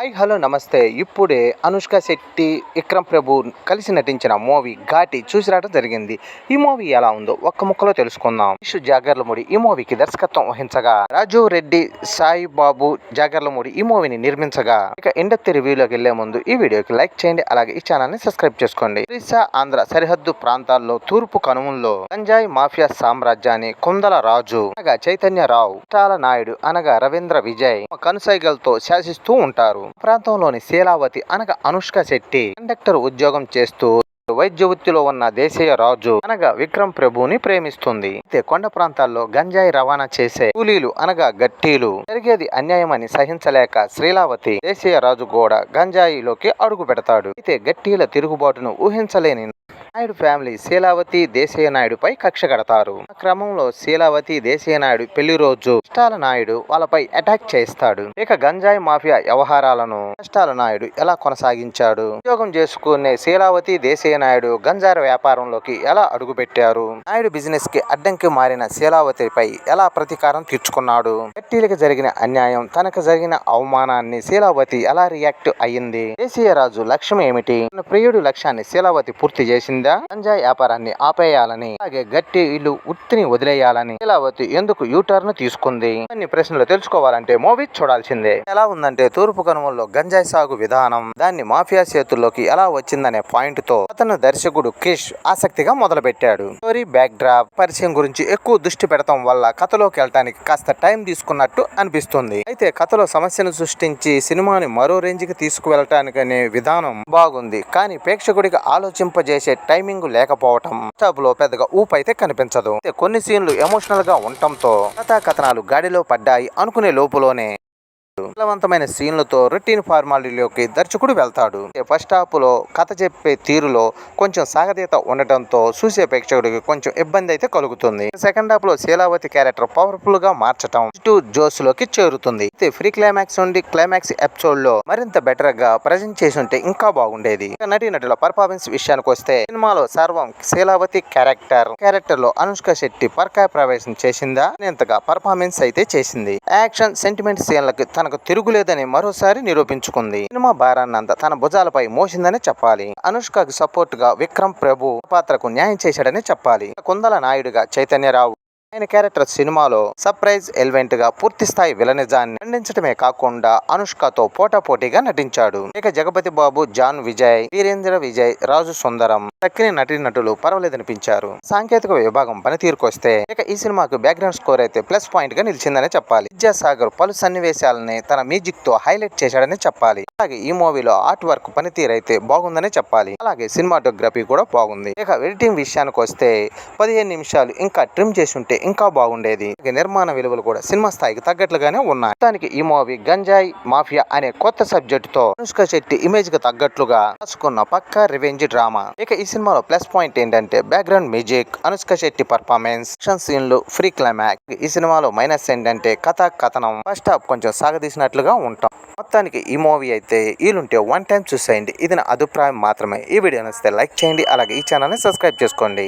Hi hello నమస్తే. ఇప్పుడే అనుష్క శెట్టి విక్రమ్ ప్రభు కలిసి నటించిన మూవీ ఘాటి చూసి రావడం జరిగింది. ఈ మూవీ ఎలా ఉందో ఒక్క ముక్కలో తెలుసుకుందాం. ఇషు జాగర్లమూడి ఈ మూవీకి దర్శకత్వం వహించగా రాజు రెడ్డి సాయి బాబు జాగర్లమూడి ఈ మూవీని నిర్మించగా ఇక ఇండస్ట్రీ రివ్యూలోకి వెళ్ళే ముందు ఈ వీడియోకి లైక్ చేయండి అలాగే ఈ ఛానల్ని సబ్స్క్రైబ్ చేసుకోండి. ఒరిస్సా ఆంధ్ర సరిహద్దు ప్రాంతాల్లో తూర్పు కనుమల్లో గంజాయి మాఫియా సామ్రాజ్యాన్ని కుందల రాజు అనగా చైతన్య రావు నాయుడు అనగా రవీంద్ర విజయ్ కనుసైగలతో శాసిస్తూ ఉంటారు. ప్రాంతంలోని శీలావతి అనగా అనుష్క శెట్టి. కండక్టర్ ఉద్యోగం చేస్తూ వైద్య వృత్తిలో ఉన్న దేశీయ రాజు అనగా విక్రమ్ ప్రభుని ప్రేమిస్తుంది. అయితే కొండ ప్రాంతాల్లో గంజాయి రవాణా చేసే కూలీలు అనగా గట్టీలు. జరిగేది అన్యాయమని సహించలేక శ్రీలావతి దేశీయ రాజు కూడా గంజాయిలోకి అడుగు పెడతాడు. అయితే గట్టీల తిరుగుబాటును ఊహించలేని నాయుడు ఫ్యామిలీ శీలావతి దేశీయ నాయుడుపై కక్ష కడతారు. ఆ క్రమంలో శీలావతి దేశీయ నాయుడు పెళ్ళి రోజు కష్టాల నాయుడు వాళ్ళపై అటాక్ చేస్తాడు. ఇక గంజాయి మాఫియా వ్యవహారాలను కష్టాల నాయుడు ఎలా కొనసాగించాడు? ఉద్యోగం చేసుకునే శీలావతి దేశీయ నాయుడు గంజార వ్యాపారంలోకి ఎలా అడుగుపెట్టారు? నాయుడు బిజినెస్కి అడ్డంకి మారిన శీలావతిపై ఎలా ప్రతీకారం తీర్చుకున్నాడు? పెట్టీలకు జరిగిన అన్యాయం తనకు జరిగిన అవమానాన్ని శీలావతి ఎలా రియాక్ట్ అయ్యింది? దేశీయ రాజు లక్ష్యం ఏమిటి? తన ప్రియుడు లక్ష్యాన్ని శీలావతి పూర్తి చేసింది గంజాయి వ్యాపారాన్ని ఆపేయాలని అలాగే గట్టి ఇల్లు ఉత్తిని వదిలేయాలని లీలావతి ఎందుకు యూటర్న్ తీసుకుంది? అన్ని ప్రశ్నలు తెలుసుకోవాలంటే మూవీ చూడాల్సిందే. ఎలా ఉందంటే తూర్పు కనుమల్లో గంజాయి సాగు విధానం దాన్ని మాఫియా చేతుల్లోకి ఎలా వచ్చిందనే పాయింట్తో అతను దర్శకుడు క్రిష్ ఆసక్తిగా మొదలు పెట్టాడు స్టోరీ బ్యాక్ డ్రాప్ పరిచయం గురించి ఎక్కువ దృష్టి పెడతాం వల్ల కథలోకి వెళ్ళటానికి కాస్త టైం తీసుకున్నట్టు అనిపిస్తుంది. అయితే కథలో సమస్యను సృష్టించి సినిమాని మరో రేంజ్కి తీసుకువెళ్ళటానికి అనే విధానం బాగుంది. కానీ ప్రేక్షకుడికి ఆలోచింపజేసే టైమింగ్ లేకపోవటం లో పెద్దగా ఊపు అయితే కనిపించదు కొన్ని సీన్లు ఎమోషనల్గా ఉండటంతో కథా కథనాలు గాడిలో పడ్డాయి అనుకునే లోపులోనే విప్లవంతమైన సీన్లతో రొటీన్ ఫార్మాలిటీలోకి దర్శకుడు వెళ్తాడు. ఫస్ట్ హాఫ్లో కథ చెప్పే తీరులో కొంచెం సాగతీత ఉండటంతో చూసే ప్రేక్షకుడికి కొంచెం ఇబ్బంది అయితే కలుగుతుంది. సెకండ్ హాఫ్లో శీలావతి క్యారెక్టర్ పవర్ఫుల్గా మార్చటం టూ జోస్లోకి చేరుతుంది ఫ్రీ క్లైమాక్స్ నుండి క్లైమాక్స్ ఎపిసోడ్లో మరింత బెటర్గా ప్రజెంట్ చేసి ఉంటే ఇంకా బాగుండేది. నటి నటుల పర్ఫార్మెన్స్ విషయానికి వస్తే సినిమాలో సర్వం శీలావతి క్యారెక్టర్ క్యారెక్టర్లో అనుష్క శెట్టి పర్కాయ ప్రవేశం చేసిందా? ఇంతగా పర్ఫార్మెన్స్ అయితే చేసింది. యాక్షన్ సెంటిమెంట్ సీన్లకి తనకు తిరుగులేదని మరోసారి నిరూపించుకుంది. సినిమా భారాన్నంతా తన భుజాలపై మోసిందనే చెప్పాలి. అనుష్కకు సపోర్ట్గా విక్రమ్ ప్రభు పాత్రకు న్యాయం చేశాడని చెప్పాలి. కుందల నాయుడుగా చైతన్యరావు ఆయన క్యారెక్టర్ సినిమాలో సర్ప్రైజ్ ఎలిమెంట్గా పూర్తి స్థాయి విలనిజాన్ని ఖండించడమే కాకుండా అనుష్కతో పోటాపోటీగా నటించాడు. ఇక జగపతి బాబు జాన్ విజయ్ వీరేంద్ర విజయ్ రాజు సుందరం తక్కిన నటీనటులు పర్వాలేదనిపించారు. సాంకేతిక విభాగం పనితీరుకొస్తే ఇక ఈ సినిమాకు బ్యాక్గ్రౌండ్ స్కోర్ అయితే ప్లస్ పాయింట్గా నిలిచిందనే చెప్పాలి. విద్యాసాగర్ పలు సన్నివేశాలని తన మ్యూజిక్తో హైలైట్ చేశాడని చెప్పాలి. అలాగే ఈ మూవీలో ఆర్ట్ వర్క్ పనితీరు అయితే బాగుందనే చెప్పాలి. అలాగే సినిమాటోగ్రఫీ కూడా బాగుంది. ఇక ఎడిటింగ్ విషయానికి వస్తే పదిహేను నిమిషాలు ఇంకా ట్రిమ్ చేసి ఉంటే ఇంకా బాగుండేది. నిర్మాణ విలువలు కూడా సినిమా స్థాయికి తగ్గట్లుగానే ఉన్నాయి. దానికి ఈ మూవీ గంజాయి మాఫియా అనే కొత్త సబ్జెక్ట్తో అనుష్క శెట్టి ఇమేజ్కి తగ్గట్లుగా రాసుకున్న పక్కా రివెంజ్ డ్రామా. ఇక ఈ సినిమాలో ప్లస్ పాయింట్ ఏంటంటే background music Anushka Shetty performance action సీన్లు ఫ్రీ క్లైమాక్స్ ఈ సినిమాలో మైనస్ ఏంటంటే కథ కథనం ఫస్ట్ హాఫ్ కొంచెం సాగదీసినట్లుగా ఉంటాం. మొత్తానికి ఈ మూవీ అయితే వీలుంటే వన్ టైం చూసేయండి. ఇది నా అభిప్రాయం మాత్రమే. ఈ వీడియో నచ్చితే లైక్ చేయండి. అలాగే ఈ ఛానల్ని సబ్స్క్రైబ్ చేసుకోండి.